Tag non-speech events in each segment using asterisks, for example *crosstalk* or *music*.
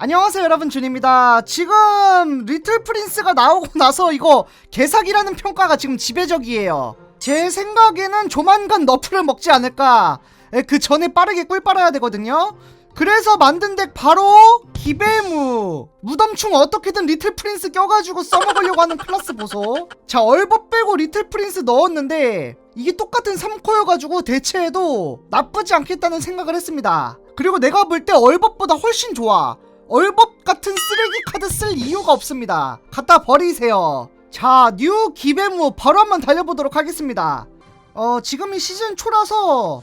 안녕하세요 여러분. 준입니다. 지금 리틀 프린스가 나오고 *laughs* 나서 이거 개사기라는 평가가 지금 지배적이에요. 제 생각에는 조만간 너프를 먹지 않을까. 에, 그 전에 빠르게 꿀 빨아야 되거든요. 그래서 만든 덱 바로 기배무. 무덤충 어떻게든 리틀 프린스 껴가지고 써먹으려고 하는 클라스 보소. 자 얼버 빼고 리틀 프린스 넣었는데 이게 똑같은 3코여가지고 대체해도 나쁘지 않겠다는 생각을 했습니다. 그리고 내가 볼 때 얼법보다 훨씬 좋아 얼법 같은 쓰레기 카드 쓸 이유가 없습니다. 갖다 버리세요. 자, 뉴 기배무 바로 한번 달려보도록 하겠습니다. 어, 지금이 시즌 초라서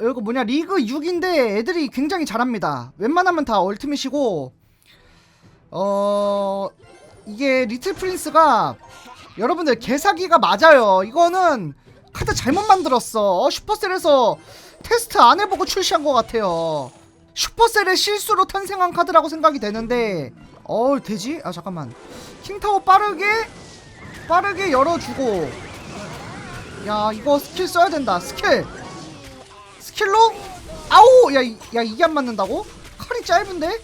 이거 뭐냐 리그 6인데 애들이 굉장히 잘합니다. 웬만하면 다 얼티밋이고 어 이게 리틀 프린스가 여러분들 개사기가 맞아요. 이거는 카드 잘못 만들었어. 어, 슈퍼셀에서 테스트 안 해보고 출시한 것 같아요. 슈퍼셀의 실수로 탄생한 카드라고 생각이 되는데 어 되지? 아 잠깐만. 킹타워 빠르게 빠르게 열어주고. 야 이거 스킬 써야 된다. 스킬. 스킬로? 아우! 야, 이- 야 이게 안 맞는다고? 칼이 짧은데?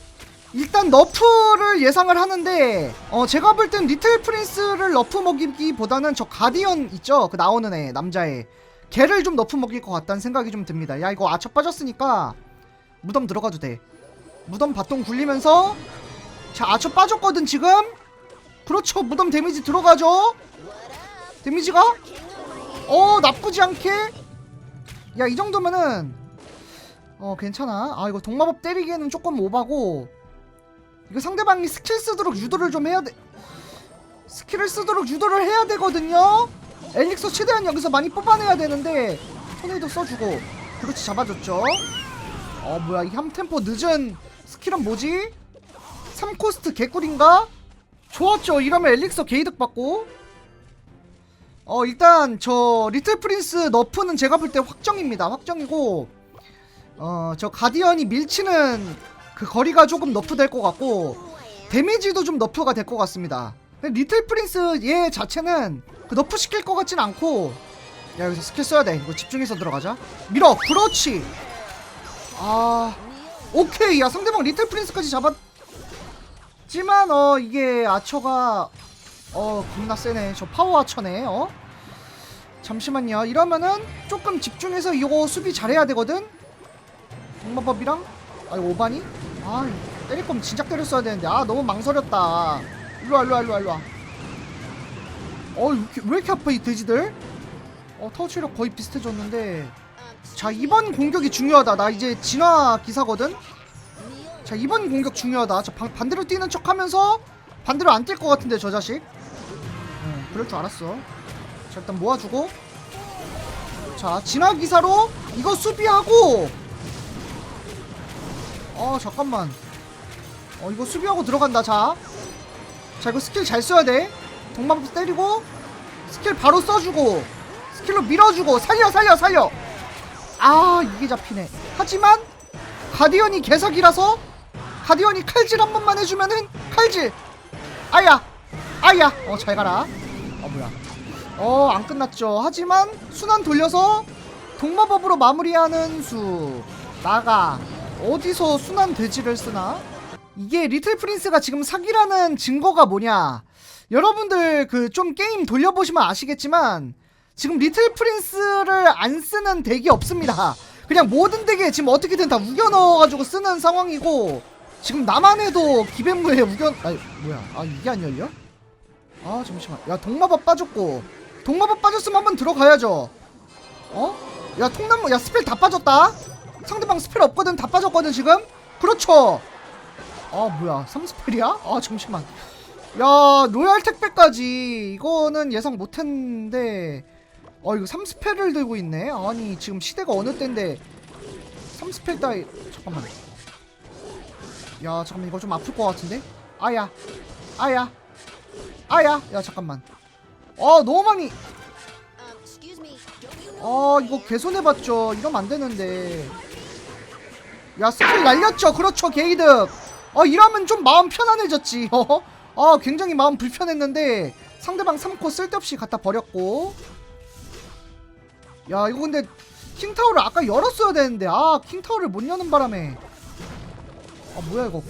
일단 너프를 예상을 하는데 어 제가 볼 땐 리틀 프린스를 너프 먹이기보다는 저 가디언 있죠? 그 나오는 애 남자애. 걔를 좀 너프 먹일 것 같다는 생각이 좀 듭니다. 야 이거 아처 빠졌으니까 무덤 들어가도 돼. 무덤 바통 굴리면서 자 아처 빠졌거든 지금. 그렇죠 무덤 데미지 들어가죠. 데미지가 어 나쁘지 않게 야 이 정도면은 어 괜찮아. 아 이거 동마법 때리기에는 조금 오바고 이거 상대방이 스킬 쓰도록 유도를 좀 해야 돼. 스킬을 쓰도록 유도를 해야 되거든요. 엘릭서 최대한 여기서 많이 뽑아내야 되는데 토네이도 써주고 그렇지 잡아줬죠. 어 뭐야 이 함템포 늦은 스킬은 뭐지? 3코스트 개꿀인가? 좋았죠. 이러면 엘릭서 게이득 받고. 어 일단 저 리틀 프린스 너프는 제가 볼 때 확정입니다. 확정이고 어 저 가디언이 밀치는 그 거리가 조금 너프 될 것 같고 데미지도 좀 너프가 될 것 같습니다. 리틀 프린스 얘 자체는 그 너프 시킬 것 같진 않고 야 여기서 스킬 써야 돼. 이거 집중해서 들어가자. 밀어! 그렇지 아 오케이. 야 상대방 리틀 프린스까지 잡았지만 어 이게 아처가 어 겁나 세네. 저 파워 아처네 어? 잠시만요. 이러면은 조금 집중해서 이거 수비 잘해야 되거든? 동마법이랑? 아 이거 오바니? 아 때릴 거면 진작 때렸어야 되는데. 아 너무 망설였다. 일로와 일로와 일로와 일로와. 어왜 이렇게, 왜 이렇게 아파 이 돼지들? 어 체력 거의 비슷해졌는데 자 이번 공격이 중요하다. 나 이제 진화 기사거든. 자 이번 공격 중요하다. 저 반, 반대로 뛰는 척 하면서 반대로 안 뛸 것 같은데 저 자식. 응 그럴 줄 알았어. 자 일단 모아주고. 자 진화 기사로 이거 수비하고. 어 잠깐만. 어 이거 수비하고 들어간다. 자. 자 이거 스킬 잘 써야 돼. 동마법 때리고 스킬 바로 써주고 스킬로 밀어주고 살려 살려 살려 아 이게 잡히네. 하지만 가디언이 개사기라서 가디언이 칼질 한 번만 해주면은 칼질. 아야 아야. 어 잘 가라. 어 뭐야. 어 안 끝났죠. 하지만 순환 돌려서 동마법으로 마무리하는 수. 나가. 어디서 순환 돼지를 쓰나? 이게 리틀 프린스가 지금 사기라는 증거가 뭐냐? 여러분들 그 좀 게임 돌려보시면 아시겠지만 지금 리틀 프린스를 안 쓰는 덱이 없습니다. 그냥 모든 덱에 지금 어떻게든 다 우겨 넣어가지고 쓰는 상황이고 지금 나만 해도 기벤무에 우겨 아니 뭐야 아 이게 안 열려? 아 잠시만 야 동마법 빠졌고 동마법 빠졌으면 한번 들어가야죠. 어? 야 통나무 야 스펠 다 빠졌다. 상대방 스펠 없거든 다 빠졌거든 지금. 그렇죠. 아 뭐야 3스펠이야? 아 잠시만. 야 로얄 택배까지 이거는 예상 못했는데 어 이거 3스펠을 들고 있네. 아니 지금 시대가 어느 때인데. 3스펠 따위. 잠깐만. 야 잠깐만. 이거 좀 아플 것 같은데? 아야. 아야. 아야. 야 잠깐만. 어 너무 많이. 어 이거 개손해봤죠. 이러면 안 되는데. 야 스킬 날렸죠. 그렇죠 게이득. 어 이러면 좀 마음 편안해졌지. 어, *laughs* 어 굉장히 마음 불편했는데 상대방 3코 쓸데없이 갖다 버렸고 야 이거 근데 킹타워를 아까 열었어야 되는데 아 킹타워를 못 여는 바람에. 아 뭐야 이거.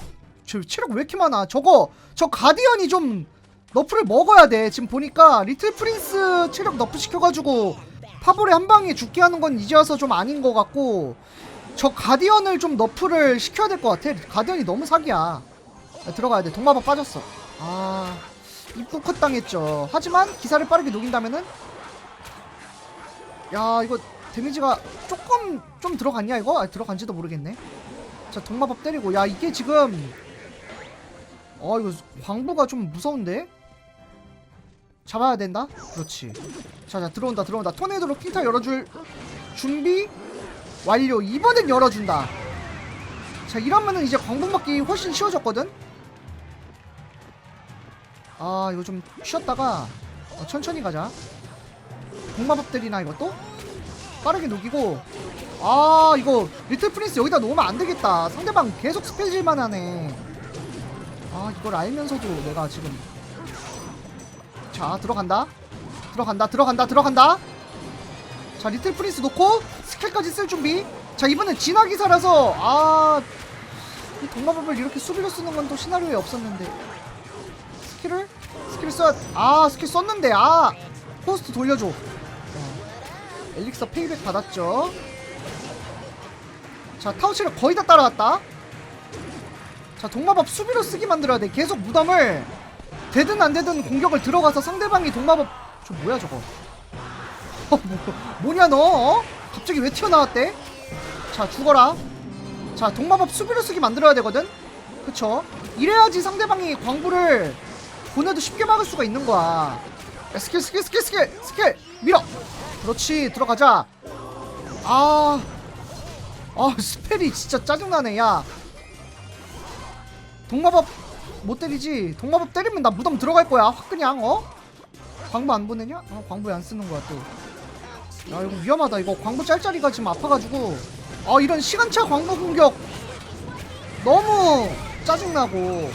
저 체력 왜 이렇게 많아? 저거 저 가디언이 좀 너프를 먹어야 돼. 지금 보니까 리틀 프린스 체력 너프 시켜가지고 파볼에 한 방에 죽게 하는 건 이제 와서 좀 아닌 것 같고 저 가디언을 좀 너프를 시켜야 될 것 같아. 가디언이 너무 사기야. 야, 들어가야 돼. 동마법 빠졌어. 아 입구 컷 당했죠. 하지만 기사를 빠르게 녹인다면은 야 이거 데미지가 조금 좀 들어갔냐 이거? 아, 들어간지도 모르겠네. 자 동마법 때리고. 야 이게 지금 어 이거 광부가 좀 무서운데? 잡아야 된다? 그렇지. 자자 들어온다 들어온다. 토네이도로 킹타 열어줄 준비 완료. 이번엔 열어준다. 자 이러면은 이제 광부 먹기 훨씬 쉬워졌거든? 아 이거 좀 쉬었다가 어, 천천히 가자 동마법 때리나 이것도 빠르게 녹이고 아 이거 리틀 프린스 여기다 놓으면 안 되겠다. 상대방 계속 스펠질만 하네. 아 이걸 알면서도 내가 지금 자 들어간다. 들어간다 들어간다 들어간다. 자 리틀 프린스 놓고 스킬까지 쓸 준비. 자 이번엔 진화기사라서 아 이 동마법을 이렇게 수비로 쓰는 건 또 시나리오에 없었는데. 스킬을? 스킬 써아 스킬 썼는데 아 포스트 돌려줘. 어. 엘릭서 페이백 받았죠. 자 타우치를 거의 다 따라왔다. 자 동마법 수비로 쓰게 만들어야 돼. 계속 무덤을 되든 안 되든 공격을 들어가서 상대방이 동마법 저 뭐야 저거? *laughs* 어, 뭐, 뭐냐 너? 어? 갑자기 왜 튀어나왔대? 자 죽어라. 자 동마법 수비로 쓰게 만들어야 되거든? 그쵸? 이래야지 상대방이 광부를 보내도 쉽게 막을 수가 있는 거야. 야, 스킬 스킬 스킬 스킬 스킬! 밀어 그렇지 들어가자. 아 아 스펠이 진짜 짜증나네 야. 동마법 못 때리지? 동마법 때리면 나 무덤 들어갈 거야 확 그냥 어? 광부 안 보내냐? 아 광부에 안 쓰는 거야 또야 이거 위험하다 이거. 광부 짤짤이가 지금 아파가지고. 아 이런 시간차 광부 공격. 너무 짜증나고.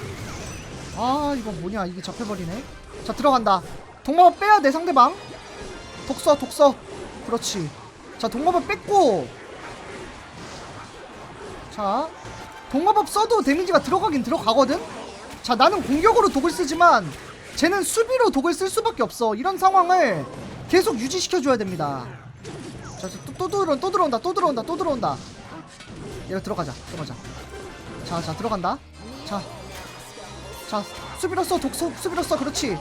아 이거 뭐냐 이게 잡혀버리네. 자 들어간다. 동마법 빼야 돼 상대방 독서 독서. 그렇지. 자 동마법 뺐고. 자 동마법 써도 데미지가 들어가긴 들어가거든? 자 나는 공격으로 독을 쓰지만 쟤는 수비로 독을 쓸 수밖에 없어. 이런 상황을 계속 유지시켜줘야 됩니다. 자 또 또 들어 또 들어온다 또 들어온다 또 들어온다. 얘가 들어가자 들어가자. 자 자 들어간다. 자 자 수비로 써 독, 수, 수비로 써. 그렇지.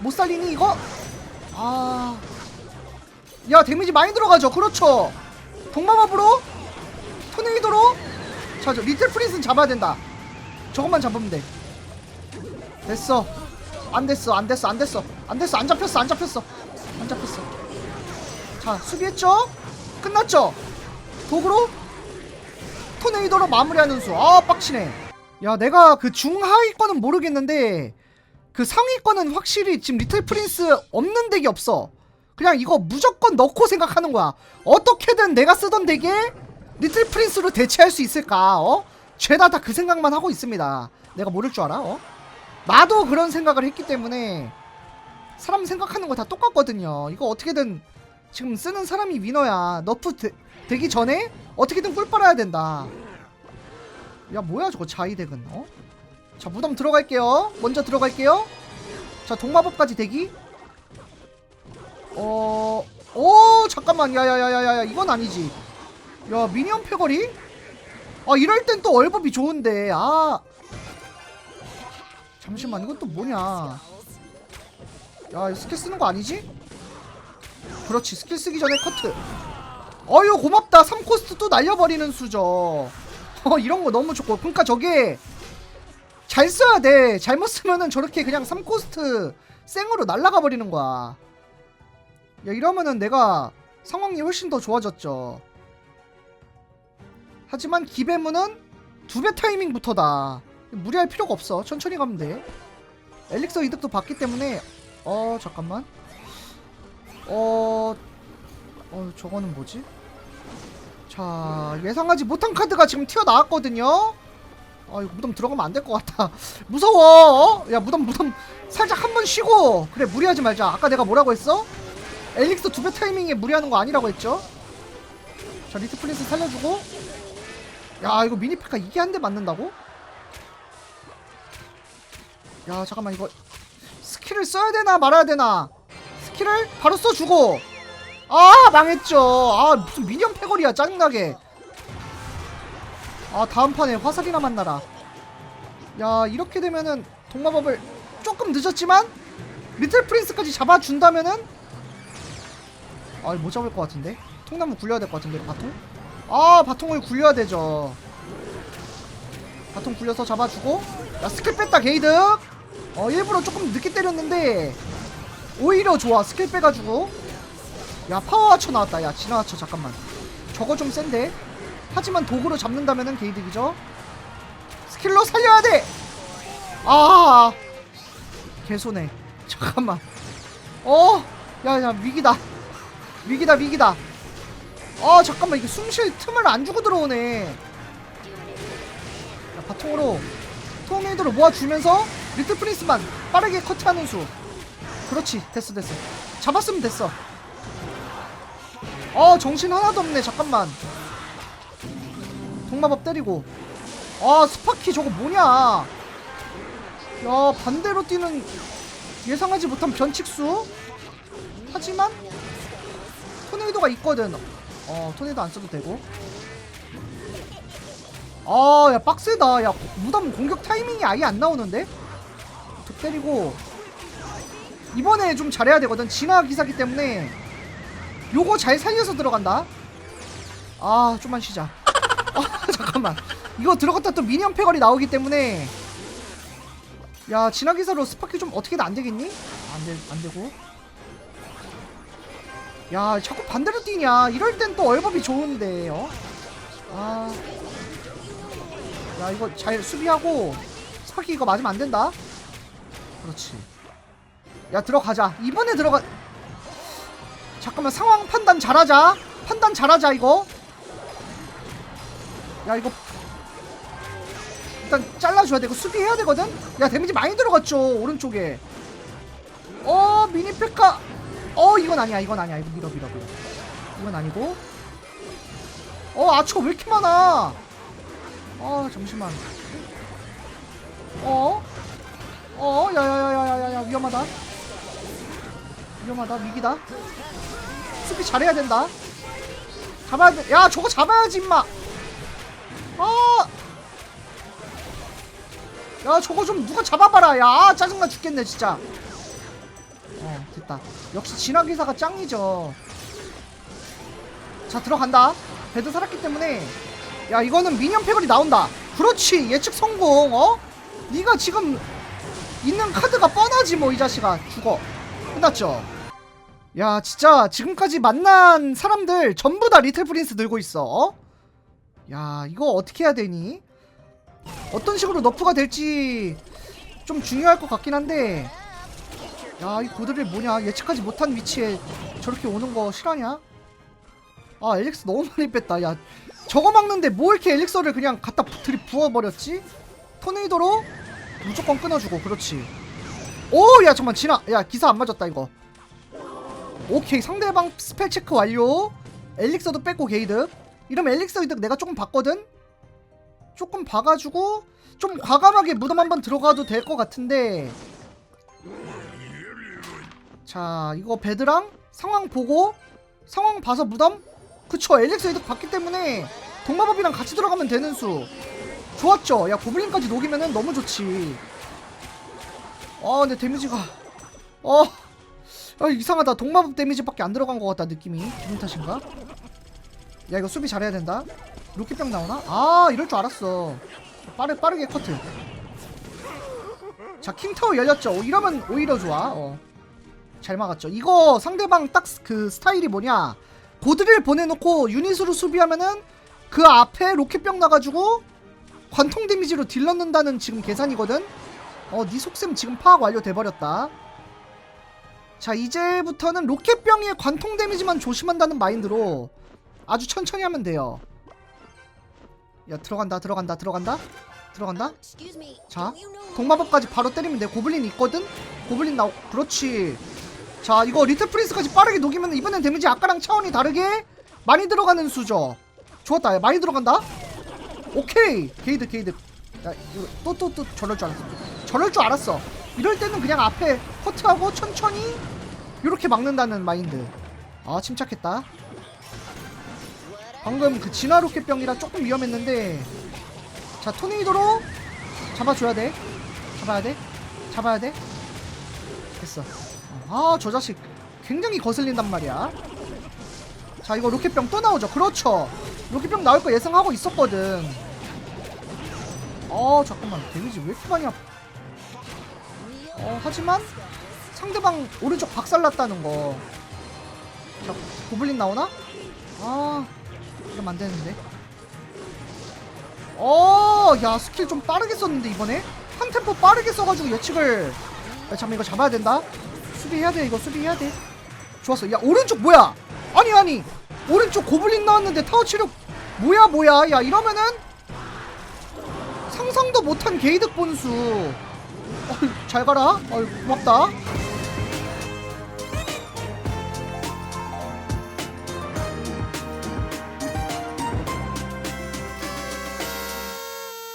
못 살리니 이거? 아 야 데미지 많이 들어가죠 그렇죠 동마법으로 토네이도로 자, 저 리틀 프린스는 잡아야 된다. 저것만 잡으면 돼. 됐어. 안 됐어, 안 됐어, 안 됐어. 안 됐어, 안 잡혔어, 안 잡혔어. 안 잡혔어. 자, 수비했죠? 끝났죠? 도구로? 토네이도로 마무리하는 수. 아, 빡치네. 야, 내가 그 중하위권은 모르겠는데, 그 상위권은 확실히 지금 리틀 프린스 없는 덱이 없어. 그냥 이거 무조건 넣고 생각하는 거야. 어떻게든 내가 쓰던 덱에 리틀 프린스로 대체할 수 있을까? 어? 죄다 다 그 생각만 하고 있습니다. 내가 모를 줄 알아? 어? 나도 그런 생각을 했기 때문에 사람 생각하는 거 다 똑같거든요. 이거 어떻게든 지금 쓰는 사람이 위너야. 너프 되, 되기 전에 어떻게든 꿀 빨아야 된다. 야 뭐야 저거 자이덱은 어? 자 무덤 들어갈게요. 먼저 들어갈게요. 자 동마법까지 대기. 어... 오 잠깐만. 야야야야야 이건 아니지. 야 미니언 패거리? 아 이럴 땐또 얼법이 좋은데. 아. 잠시만 이건 또 뭐냐. 야 스킬 쓰는 거 아니지? 그렇지 스킬 쓰기 전에 커트. 어유 고맙다. 3코스트 또 날려버리는 수저. 어 이런 거 너무 좋고. 그러니까 저게 잘 써야 돼. 잘못 쓰면은 저렇게 그냥 3코스트 생으로 날라가 버리는 거야 야 이러면은 내가 상황이 훨씬 더 좋아졌죠 하지만 기배문은 두 배 타이밍부터다. 무리할 필요가 없어. 천천히 가면 돼. 엘릭서 이득도 받기 때문에 어 잠깐만. 어, 어 저거는 뭐지? 자 예상하지 못한 카드가 지금 튀어나왔거든요. 아 이거 무덤 들어가면 안 될 것 같다. *laughs* 무서워. 어? 야 무덤 무덤 살짝 한 번 쉬고 그래 무리하지 말자. 아까 내가 뭐라고 했어? 엘릭서 두배 타이밍에 무리하는 거 아니라고 했죠? 자 리트 플린스 살려주고. 야 이거 미니피카 이게 한 대 맞는다고? 야 잠깐만 이거 스킬을 써야 되나 말아야 되나? 스킬을 바로 써주고. 아 망했죠. 아 무슨 미니언 패거리야 짜증나게. 아 다음 판에 화살이나 만나라. 야 이렇게 되면은 동마법을 조금 늦었지만 리틀 프린스까지 잡아준다면은 아 못 잡을 것 같은데? 통나무 굴려야 될 것 같은데 바통? 아 바통을 굴려야 되죠. 바통 굴려서 잡아주고. 야 스킬 뺐다 게이드 어 일부러 조금 늦게 때렸는데. 오히려 좋아 스킬 빼가지고. 야 파워 하처 나왔다. 야 하처 잠깐만. 저거 좀 센데? 하지만 도구로 잡는다면은 게이득이죠. 스킬로 살려야 돼 아! 개손해 잠깐만. 어? 야 야 위기다 위기다 위기다. 아 잠깐만 이게 숨 쉴 틈을 안 주고 들어오네. 야, 바통으로 토네이도로 모아주면서 리틀 프린스만 빠르게 커트하는 수. 그렇지 됐어 됐어. 잡았으면 됐어. 어 정신 하나도 없네 잠깐만. 동마법 때리고. 아 스파키 저거 뭐냐? 야 반대로 뛰는 예상하지 못한 변칙수? 하지만 토네이도가 있거든. 어 토네이도 안 써도 되고. 아 야 빡세다. 야 무덤 공격 타이밍이 아예 안 나오는데? 툭 때리고. 이번에 좀 잘해야 되거든. 진화 기사기 때문에. 요거 잘 살려서 들어간다. 아 좀만 쉬자. 아 *laughs* 잠깐만. 이거 들어갔다 또 미니언 패거리 나오기 때문에. 야 진화 기사로 스파키 좀 어떻게든 안 되겠니? 안돼 안되고 야 자꾸 반대로 뛰냐? 이럴 땐 또 얼법이 좋은데 어? 아. 야 이거 잘 수비하고 스파키 이거 맞으면 안 된다? 그렇지. 야 들어가자. 이번에 들어가 잠깐만 상황 판단 잘하자. 판단 잘하자 이거. 야 이거 일단 잘라줘야 되고 수비해야 되거든? 야 데미지 많이 들어갔죠 오른쪽에. 어 미니 페카 어 이건 아니야 이건 아니야. 이거 밀어 밀어 밀어. 이건 아니고. 어 아초 왜 이렇게 많아? 어 잠시만. 어? 어? 야야야야야야 위험하다. 위험하다. 위기다. 수비 잘해야 된다. 잡아야 돼야 저거 잡아야지 임마. 아! 야 저거 좀 누가 잡아봐라. 야 아, 짜증나 죽겠네 진짜. 어 됐다 역시 진화기사가 짱이죠. 자 들어간다. 배드 살았기 때문에. 야 이거는 미니언 패거리 나온다. 그렇지 예측 성공 어? 네가 지금 있는 카드가 뻔하지 뭐 이 자식아. 죽어. 끝났죠? 야 진짜 지금까지 만난 사람들 전부 다 리틀 프린스 들고 있어 어? 야 이거 어떻게 해야 되니? 어떤 식으로 너프가 될지 좀 중요할 것 같긴 한데 야 이 고드를 뭐냐? 예측하지 못한 위치에 저렇게 오는 거 실화냐? 아 엘릭스 너무 *laughs* 많이 뺐다. 야 저거 막는데 뭐 이렇게 엘릭서를 그냥 갖다 들이 부어버렸지? 토네이도로 무조건 끊어주고 그렇지. 오 야 잠만 진아 야 기사 안 맞았다 이거. 오케이 상대방 스펠 체크 완료. 엘릭서도 뺐고 게이드 이러면 엘릭서 이득 내가 조금 봤거든? 조금 봐가지고 좀 과감하게 무덤 한번 들어가도 될 것 같은데 자 이거 베드랑 상황 보고 상황 봐서 무덤? 그쵸 엘릭스 이득 봤기 때문에 동마법이랑 같이 들어가면 되는 수. 좋았죠? 야 고블린까지 녹이면은 너무 좋지. 아 근데 데미지가 어 아, 이상하다. 동마법 데미지밖에 안 들어간 것 같다 느낌이. 기분 탓인가? 야 이거 수비 잘해야 된다. 로켓병 나오나? 아 이럴 줄 알았어. 빠르, 빠르게 커트. 자 킹타워 열렸죠? 오, 이러면 오히려 좋아. 어. 잘 막았죠. 이거 상대방 딱 그 스타일이 뭐냐? 고드를 보내놓고 유닛으로 수비하면은 그 앞에 로켓병 나가지고 관통 데미지로 딜 넣는다는 지금 계산이거든. 어니 속셈 지금 파악 완료돼버렸다. 자 이제부터는 로켓병의 관통 데미지만 조심한다는 마인드로 아주 천천히 하면 돼요. 야 들어간다 들어간다 들어간다. 들어간다. 자 동마법까지 바로 때리면 돼. 고블린 있거든? 고블린 나오 그렇지 자 이거 리틀 프린스까지 빠르게 녹이면 이번엔 데미지 아까랑 차원이 다르게 많이 들어가는 수죠. 좋았다. 야, 많이 들어간다. 오케이. 게이드 게이드. 야 이거 또또 또 저럴 줄 알았어. 저럴 줄 알았어. 이럴 때는 그냥 앞에 커트하고 천천히 이렇게 막는다는 마인드. 아 침착했다. 방금 그 진화 로켓병이라 조금 위험했는데. 자 토네이도로 잡아줘야 돼. 잡아야 돼. 잡아야 돼. 됐어 아 저 자식 굉장히 거슬린단 말이야. 자 이거 로켓병 또 나오죠. 그렇죠. 로켓병 나올 거 예상하고 있었거든. 어 잠깐만. 데미지 왜 이렇게 많이 아파 어 하지만 상대방 오른쪽 박살났다는 거. 자, 고블린 나오나? 아 이러면 안 되는데. 어야 스킬 좀 빠르게 썼는데 이번에? 한 템포 빠르게 써가지고 예측을 야 잠깐 이거 잡아야 된다 수비해야 돼 이거 수비해야 돼. 좋았어. 야 오른쪽 뭐야? 아니 아니. 오른쪽 고블린 나왔는데 타워 치력 뭐야 뭐야? 야 이러면은 상상도 못한 게이득 본수. 어이, 잘 가라. 어이 고맙다